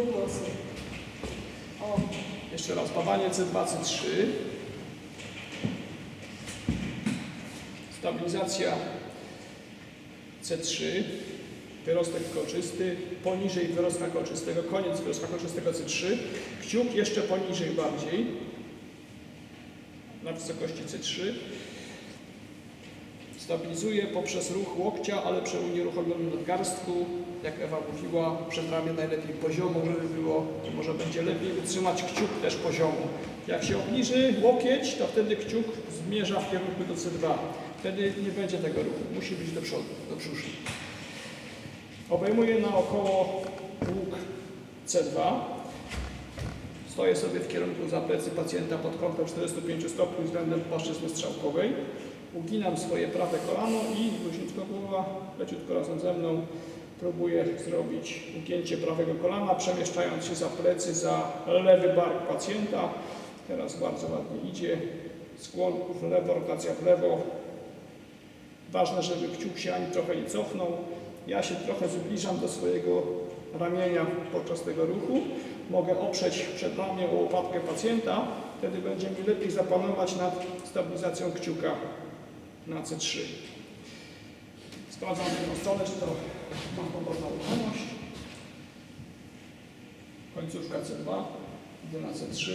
Włosy. O, Jeszcze raz, badanie C2, C3. Stabilizacja C3. Wyrostek koczysty, poniżej wyrostka koczystego, koniec wyrostka koczystego C3. Kciuk jeszcze poniżej bardziej, na wysokości C3. Stabilizuje poprzez ruch łokcia, ale przy unieruchomionym nadgarstku, jak Ewa mówiła, przedramię najlepiej poziomo, żeby było, może będzie lepiej utrzymać kciuk też poziomo. Jak się obniży łokieć, to wtedy kciuk zmierza w kierunku do C2. Wtedy nie będzie tego ruchu, musi być do przodu, do brzuszy. Obejmuję naokoło łuk C2. Stoję sobie w kierunku za plecy pacjenta pod kątem 45 stopni względem płaszczyzny strzałkowej. Uginam swoje prawe kolano i luźniutko głowa, leciutko razem ze mną próbuję zrobić ugięcie prawego kolana, przemieszczając się za plecy, za lewy bark pacjenta. Teraz bardzo ładnie idzie. Skłon w lewo, rotacja w lewo. Ważne, żeby kciuk się ani trochę nie cofnął. Ja się trochę zbliżam do swojego ramienia podczas tego ruchu. Mogę oprzeć przed ramię o łopatkę pacjenta. Wtedy będzie mi lepiej zapanować nad stabilizacją kciuka na C3. Sprawdzam drugą stronę, czy to ma podobną ruchomość. Końcówka C2, idę na C3,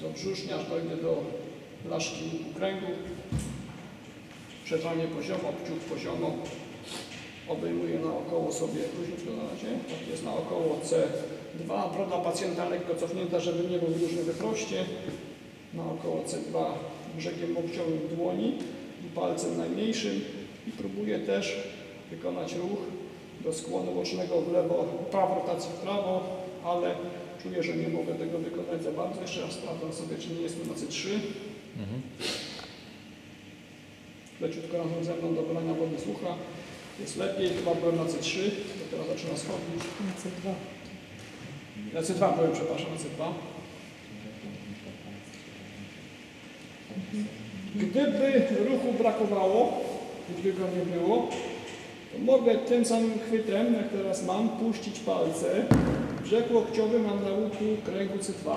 do brzusznia, aż dojdę do blaszki łuku kręgu. Przedramię poziomo, kciuk poziomo. Obejmuję naokoło sobie, luźniutko na razie, tak jest naokoło C2. Broda pacjenta lekko cofnięta, żeby nie był w różnym wyproście. Naokoło C2 brzegiem łokciowym dłoni i palcem najmniejszym i próbuję też wykonać ruch do skłonu bocznego w lewo, prawo, rotacji w prawo, ale czuję, że nie mogę tego wykonać za bardzo. Jeszcze raz sprawdzam sobie, czy nie jestem na C3. Leciutko razem ze mną do brania wody słucha. Jest lepiej, chyba byłem na C3, to teraz zaczyna schodzić. na C2. Na C2 byłem, przepraszam, na C2. Gdyby ruchu brakowało, gdyby go nie było, mogę tym samym chwytem, jak teraz mam, puścić palce. Brzeg łokciowy mam na łuku kręgu C2.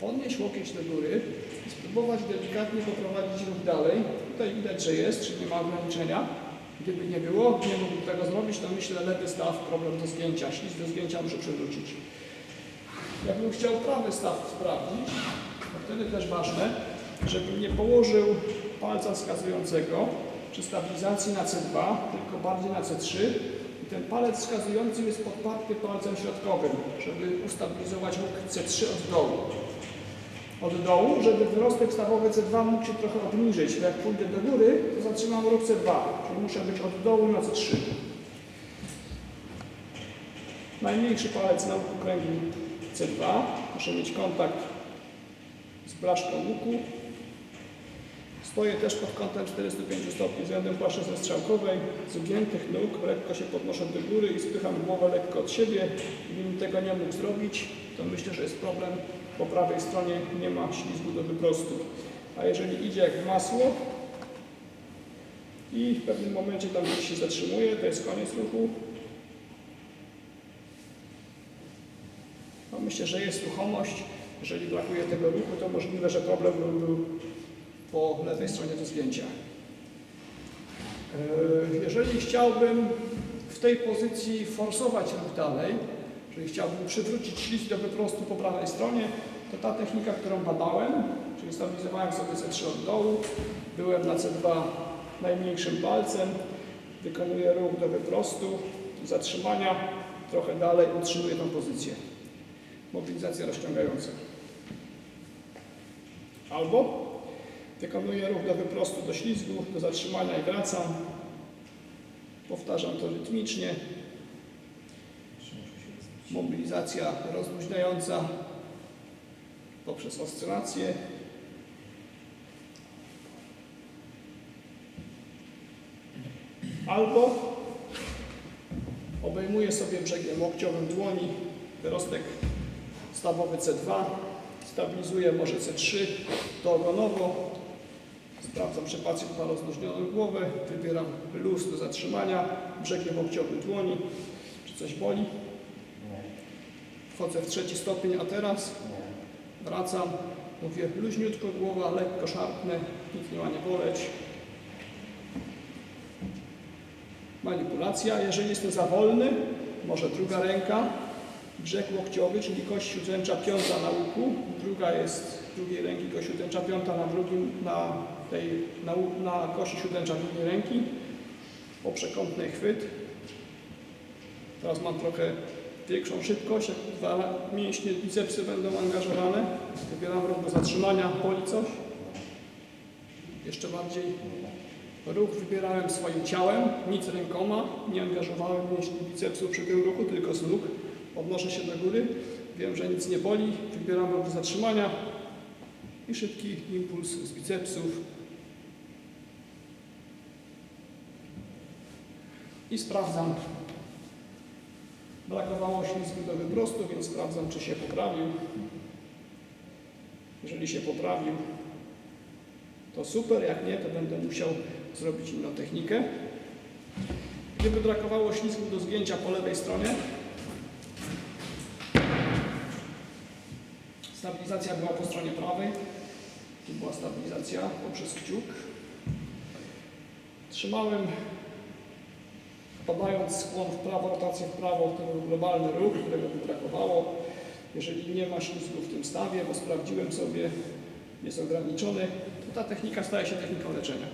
Podnieść łokieć do góry i spróbować delikatnie poprowadzić ruch dalej. Tutaj widać, że jest, czyli nie ma ograniczenia. Gdyby nie było, nie mógłbym tego zrobić, to myślę lewy staw, problem do zgięcia. Ślizg do zgięcia muszę przewrócić. Jakbym chciał prawy staw sprawdzić, to wtedy też ważne, żebym nie położył palca wskazującego przy stabilizacji na C2, tylko bardziej na C3 i ten palec wskazujący jest podparty palcem środkowym, żeby ustabilizować łuk C3 od dołu. Od dołu, żeby wyrostek stawowy C2 mógł się trochę obniżyć, bo jak pójdę do góry, to zatrzymam ruch C2, czyli muszę być od dołu na C3. Najmniejszy palec na łuku kręgu C2. Muszę mieć kontakt z blaszką łuku. Stoję też pod kątem 45 stopni względem płaszczyzny strzałkowej. Z ugiętych nóg lekko się podnoszę do góry i spycham głowę lekko od siebie. Gdybym tego nie mógł zrobić, to myślę, że jest problem. Po prawej stronie nie ma ślizgu do wyprostu. A jeżeli idzie jak masło i w pewnym momencie tam się zatrzymuje, to jest koniec ruchu, No myślę, że jest ruchomość. Jeżeli brakuje tego ruchu, to możliwe, że problem by był po lewej stronie do zgięcia. Yy, Jeżeli chciałbym w tej pozycji forsować ruch dalej, czyli chciałbym przywrócić ślizg do wyprostu po prawej stronie, to ta technika, którą badałem, czyli stabilizowałem sobie C3 od dołu, byłem na C2 najmniejszym palcem, wykonuję ruch do wyprostu, zatrzymania, trochę dalej utrzymuję tą pozycję mobilizacja rozciągająca. Albo wykonuję ruch do wyprostu do ślizgu, do zatrzymania i wracam. Powtarzam to rytmicznie. Mobilizacja rozluźniająca poprzez oscylację. Albo obejmuję sobie brzegiem łokciowym dłoni wyrostek stawowy C2, stabilizuję może C3 to ogonowo, sprawdzam, czy pacjent ma rozluźnioną głowę, wybieram luz do zatrzymania, brzegiem łokciowym dłoni, czy coś boli. wchodzę w trzeci stopień, a teraz? Wracam, mówię luźniutko głowa, lekko szarpnę, nic nie ma nie boleć. Manipulacja, jeżeli jestem za wolny, może druga ręka, brzeg łokciowy, czyli kość siódemcza piąta na łuku, druga jest drugiej ręki kość siódemcza piąta na drugim, na tej, na, na kości siódemcza drugiej ręki, poprzekątny chwyt. Teraz mam trochę większą szybkość, jak dwa mięśnie bicepsy będą angażowane. Wybieram ruch do zatrzymania, boli coś. Jeszcze bardziej ruch wybierałem swoim ciałem, nic rękoma, nie angażowałem mięśni bicepsu przy tym ruchu, tylko z nóg. Podnoszę się do góry, wiem, że nic nie boli, wybieram ruch do zatrzymania i szybki impuls z bicepsów. I sprawdzam. Brakowało ślizgu do wyprostu, więc sprawdzam, czy się poprawił. Jeżeli się poprawił, to super, jak nie, to będę musiał zrobić inną technikę. Gdyby brakowało ślizgu do zgięcia po lewej stronie, stabilizacja była po stronie prawej, tu była stabilizacja poprzez kciuk. Trzymałem, podając skłon w prawo, rotację w prawo, był globalny ruch, którego by brakowało. Jeżeli nie ma ślizgu w tym stawie, bo sprawdziłem sobie, jest ograniczony, to ta technika staje się techniką leczenia.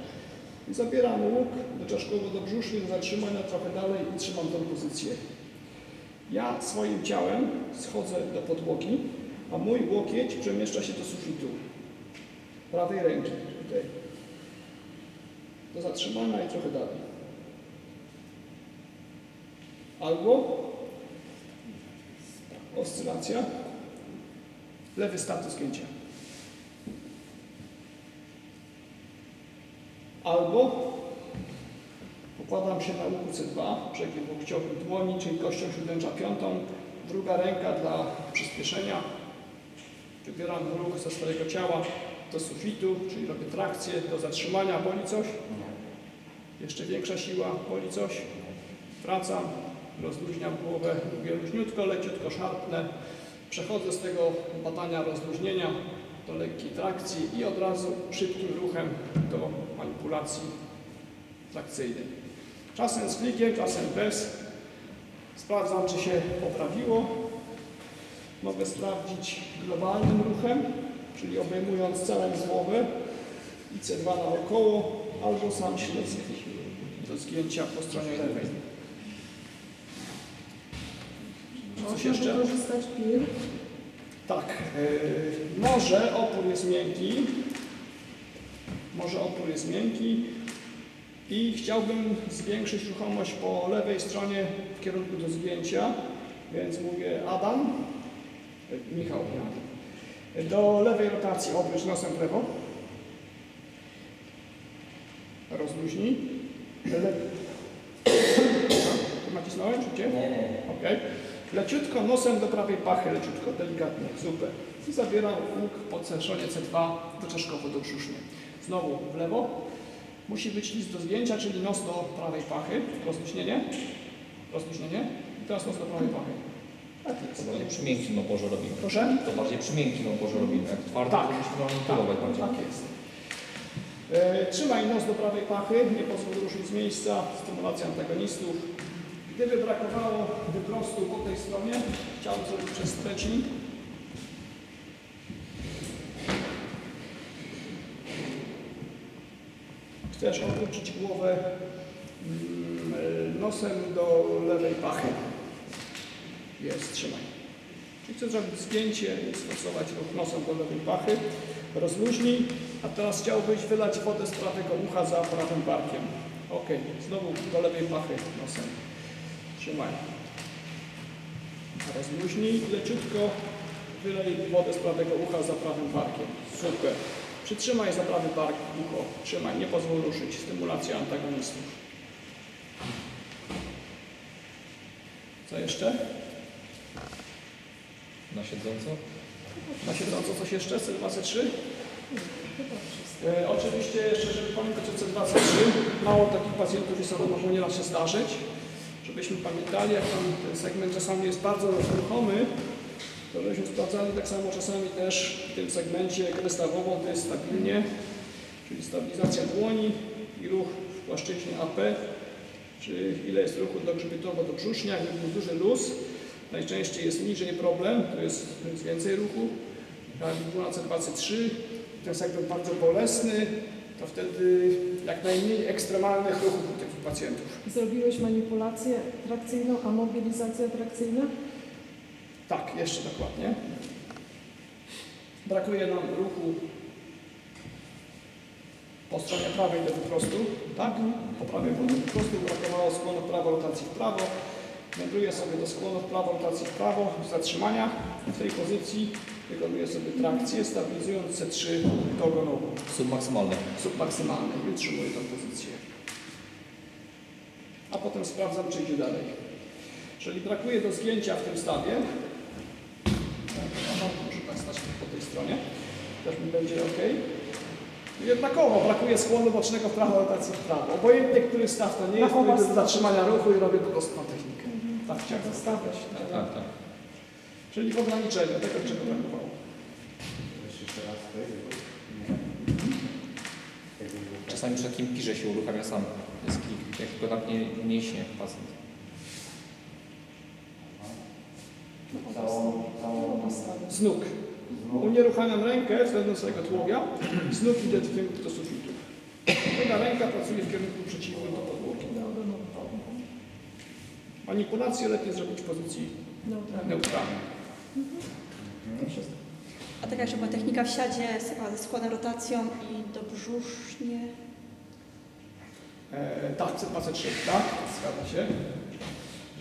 I zabieram łuk do czaszkowo do brzuszny, do zatrzymania trochę dalej i trzymam tą pozycję. Ja swoim ciałem schodzę do podłogi, a mój łokieć przemieszcza się do sufitu. Prawej ręki tutaj. Do zatrzymania i trochę dalej. Albo oscylacja, lewy start do zgięcia. Albo pokładam się na łuku C2, brzegiem łokciowym dłoni, czyli kością siódemcza piątą. Druga ręka dla przyspieszenia. Wybieram ruch ze swojego ciała do sufitu, czyli robię trakcję do zatrzymania, boli coś. Jeszcze większa siła, boli coś. Wracam, rozluźniam głowę, lubię luźniutko, leciutko szarpnę. Przechodzę z tego badania rozluźnienia do lekkiej trakcji i od razu szybkim ruchem do manipulacji trakcyjnej. Czasem z klikiem, czasem bez. Sprawdzam, czy się poprawiło. Mogę sprawdzić globalnym ruchem, czyli obejmując całą głowę i C2 naokoło, albo sam ślizg do zgięcia po stronie lewej. Coś jeszcze? wykorzystać pir. Tak, yy, może opór jest miękki, może opór jest miękki i chciałbym zwiększyć ruchomość po lewej stronie w kierunku do zgięcia, więc mówię Adam, Michał, Adam. Do lewej rotacji obróć nosem w lewo, rozluźnij, Le... nacisnąłem, czy gdzie? Nie, nie. Ok. Leciutko nosem do prawej pachy, leciutko, delikatnie, super. I zabieram łuk po ceszonie C2 do czaszkowo do brzusznie. Znowu w lewo. Musi być list do zdjęcia, czyli nos do prawej pachy. Rozluźnienie. Rozluźnienie. I teraz nos do prawej pachy. To bardziej przy miękkim oporze robimy. Proszę? To bardziej przy miękkim oporze robimy. Jak twardy, Tak. to musimy manipulować bardziej. tak jest. E, trzymaj nos do prawej pachy, nie pozwól ruszyć z miejsca, stymulacja antagonistów. Gdyby brakowało wyprostu po tej stronie, chciałbym zrobić przez stretching. Chcesz obrócić głowę mm, e, nosem do lewej pachy. Jest, trzymaj. Czyli chcę zrobić zdjęcie i stosować ruch nosem do lewej pachy. Rozluźnij, a teraz chciałbyś wylać wodę z prawego ucha za prawym barkiem. Ok, znowu do lewej pachy nosem. Trzymaj. Rozluźnij, leciutko wylej wodę z prawego ucha za prawym barkiem. Super. Przytrzymaj za prawy bark ucho. Trzymaj, nie pozwól ruszyć. Stymulacja antagonistów. Co jeszcze? Na siedząco? Na siedząco coś jeszcze? C2C3? Chyba wszystko. E, oczywiście jeszcze, żeby pamiętać o C2C3, mało takich pacjentów jest, ale może nieraz się zdarzyć. Żebyśmy pamiętali, jak tam ten segment czasami jest bardzo ruchomy, To żeśmy sprawdzali tak samo czasami też w tym segmencie stawową, to jest stabilnie, czyli stabilizacja dłoni i ruch w płaszczyźnie AP, czy ile jest ruchu do grzbietowo do brzusznia, był duży luz, najczęściej jest niżej problem, to jest, więcej ruchu, na C2-C3, to jest jakby bardzo bolesny, to wtedy jak najmniej ekstremalnych ruchów u tych pacjentów. Zrobiłeś manipulację trakcyjną, a mobilizacja trakcyjna? Tak, jeszcze dokładnie. Brakuje nam ruchu po stronie prawej do wyprostu, tak? Po prawej do wyprostu brakowało skłonu prawo, rotacji w prawo. Wędruję sobie do skłonu w prawo, rotacji w prawo, zatrzymania. W tej pozycji wykonuję sobie trakcję, stabilizując C3 dogonową, Submaksymalny. submaksymalny i utrzymuję tę pozycję. A potem sprawdzam, czy idzie dalej. Jeżeli brakuje do zgięcia w tym stawie, tak, muszę tak stać po tej stronie, też mi będzie ok. Jednakowo brakuje skłonu bocznego w prawo, rotacji w prawo. Obojętnie, który staw to nie jest, strony. zatrzymania ruchu i robię po prostu tą technikę. Tak chciałem Zostawiać. zostawiać. Tak, tak. Czyli w ograniczeniu tego, czego brakowało. Jeszcze raz. Czasami przy takim pirze się uruchamia sam. Jest klik. Jak tylko napnie mięśnie pacjent. Całą, całą Z nóg. Unieruchamiam rękę względem swojego tułowia, z nóg idę w kierunku do sufitu. Druga ręka pracuje w kierunku przeciwnym do podłogi. Manipulację lepiej zrobić w pozycji Neutralnie. neutralnej. To wszystko. A taka jeszcze była technika w siadzie ze składem rotacją i do brzusznie. E, tak, C2C3, tak, zgadza się.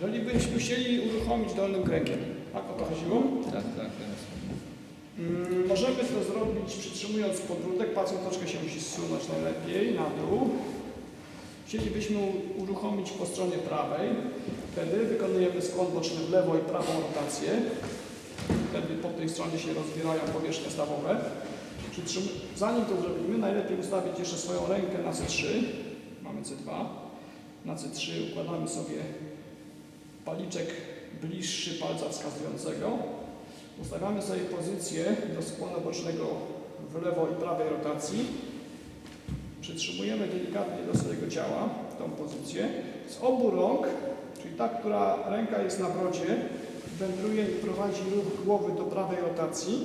Jeżeli byśmy chcieli uruchomić dolnym kręgiem, tak o to chodziło? Tak, tak. tak. Mm, Możemy to zrobić przytrzymując podbródek, pacjent troszkę się musi zsunąć najlepiej na dół. Chcielibyśmy uruchomić po stronie prawej, wtedy wykonujemy skłon boczny w lewo i prawą rotację. Wtedy po tej stronie się rozwierają powierzchnie stawowe. Zanim to zrobimy, najlepiej ustawić jeszcze swoją rękę na C3. Mamy C2. Na C3 układamy sobie paliczek bliższy palca wskazującego. Ustawiamy sobie pozycję do skłonu bocznego w lewo i prawej rotacji. Przytrzymujemy delikatnie do swojego ciała tą pozycję. Z obu rąk, czyli ta, która ręka jest na brodzie, wędruje i prowadzi ruch głowy do prawej rotacji,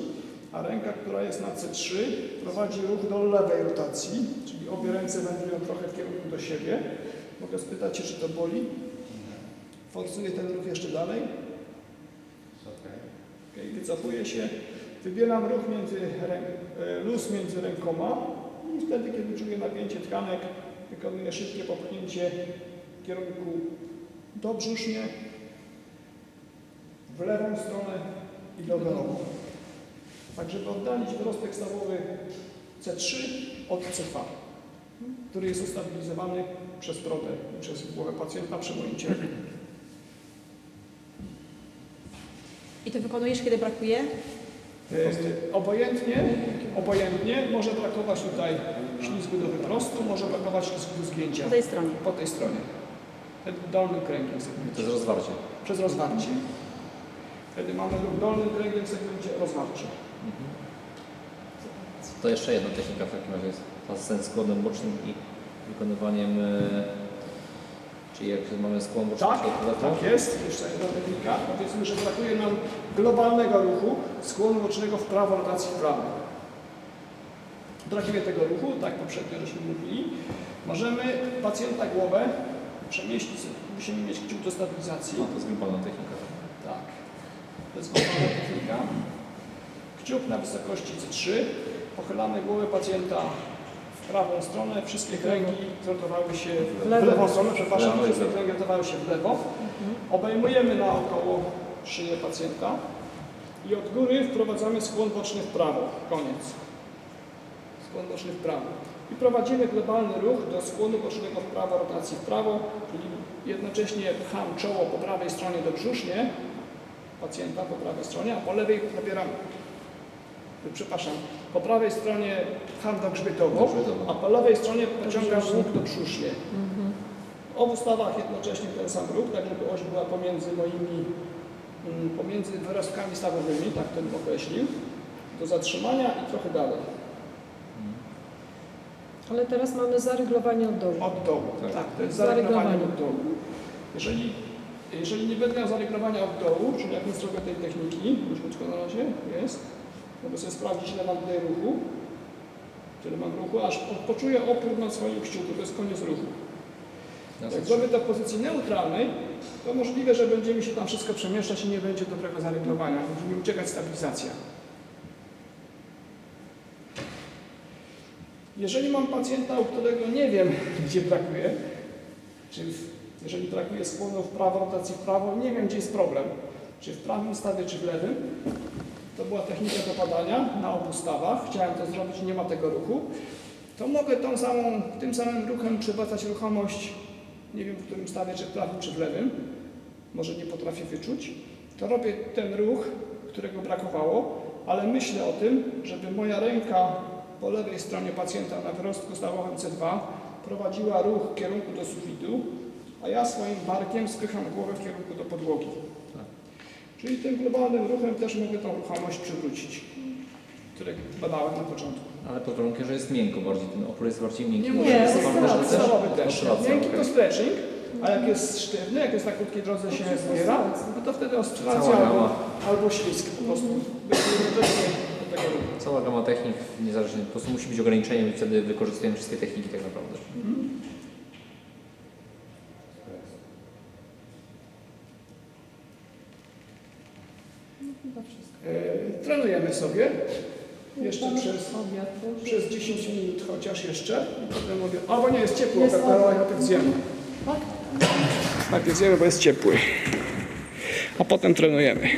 a ręka, która jest na C3, prowadzi ruch do lewej rotacji, czyli obie ręce wędrują trochę w kierunku do siebie. Mogę spytać się, czy to boli? Forsuję ten ruch jeszcze dalej. Okay, wycofuję się, wybieram ruch między ręk, e, luz między rękoma i wtedy, kiedy czuję napięcie tkanek, wykonuję szybkie popchnięcie w kierunku do brzusznie, w lewą stronę i do dolową. Tak, żeby oddalić wyrostek stawowy C3 od C2, który jest ustabilizowany przez brodę i przez głowę pacjenta przy moim ciele. I to wykonujesz, kiedy brakuje? E, Obojętnie, obojętnie może brakować tutaj ślizgu do wyprostu, może brakować ślizgu do zgięcia Po tej stronie. po tej stronie. Ten dolnym kręgiem segmencie. jest rozwarcie. Przez rozwarcie. Wtedy mamy ruch dolnym kręgiem w segmencie rozwarcie. To jeszcze jedna technika w takim razie jest. Ta z składem bocznym i wykonywaniem... E, czyli jak mamy skłon boczny Tak, tak jest. Jeszcze jedna technika. Powiedzmy, że brakuje nam globalnego ruchu skłonu bocznego w prawo, rotacji w prawo. Brakuje tego ruchu, tak poprzednio żeśmy mówili. Możemy pacjenta głowę przemieścić, musimy mieć kciuk do stabilizacji. no, to jest globalna technika. Tak. To jest globalna technika. Kciuk na wysokości C3. Pochylamy głowę pacjenta w prawą stronę. Wszystkie kręgi zrotowały się w, W w lewo. lewą stronę, przepraszam. Lewo Wszystkie kręgi zrotowały się w lewo. Obejmujemy naokoło szyję pacjenta i od góry wprowadzamy skłon boczny w prawo. Koniec. Skłon boczny w prawo. I prowadzimy globalny ruch do skłonu bocznego w prawo, rotacji w prawo, czyli jednocześnie pcham czoło po prawej stronie do brzusznie, pacjenta po prawej stronie, a po lewej nabieram, przepraszam, po prawej stronie pcham do grzbietową, a po lewej stronie pociągam łuk do brzusznie. W obu stawach jednocześnie ten sam ruch, tak żeby oś była pomiędzy moimi mm, pomiędzy wyrostkami stawowymi, tak ten określił, do zatrzymania i trochę dalej. Ale teraz mamy zareglowanie od dołu. Od dołu, Tak. tak, to jest zareglowanie Zareglowanie. od dołu. Jeżeli, jeżeli nie będę miał zareglowania od dołu, czyli jak nie zrobię tej techniki, już krótko na razie jest, mogę sobie sprawdzić ile mam tutaj ruchu, tyle mam ruchu, aż po- poczuję opór na swoim kciuku, to jest koniec ruchu. Jak zrobię to w pozycji neutralnej, to możliwe, że będzie mi się tam wszystko przemieszczać i nie będzie dobrego zareglowania, będzie mi uciekać stabilizacja. Jeżeli mam pacjenta, u którego nie wiem, gdzie brakuje, czy jeżeli brakuje skłonu w prawo, rotacji w prawo, nie wiem, gdzie jest problem, czy w prawym stawie, czy w lewym, to była technika dopadania na obu stawach, chciałem to zrobić, nie ma tego ruchu, to mogę tą samą, tym samym ruchem przywracać ruchomość, nie wiem w którym stawie, czy w prawym, czy w lewym, może nie potrafię wyczuć, to robię ten ruch, którego brakowało, ale myślę o tym, żeby moja ręka po lewej stronie pacjenta na wyrostku stawowym C2 prowadziła ruch w kierunku do sufitu, a ja swoim barkiem spycham głowę w kierunku do podłogi. Tak. Czyli tym globalnym ruchem też mogę tą ruchomość przywrócić, które badałem na początku. Ale pod warunkiem, że jest miękko bardziej, ten opór jest bardziej miękki. Nie Może mówię, jest to oscylacja. też- Podstawowy też. oscylacja, Miękki to okej. stretching, a jak jest sztywny, jak jest na krótkiej drodze się zbiera, no to wtedy oscylacja albo, albo ślizg po prostu. Cała gama technik, niezależnie, po prostu musi być ograniczeniem i wtedy wykorzystujemy wszystkie techniki tak naprawdę. E, trenujemy sobie jeszcze przez, przez 10 minut chociaż jeszcze i potem mówię, o bo nie jest ciepło, Jest jest obiad. najpierw zjemy. Tak? Najpierw zjemy, bo jest ciepły. A potem trenujemy.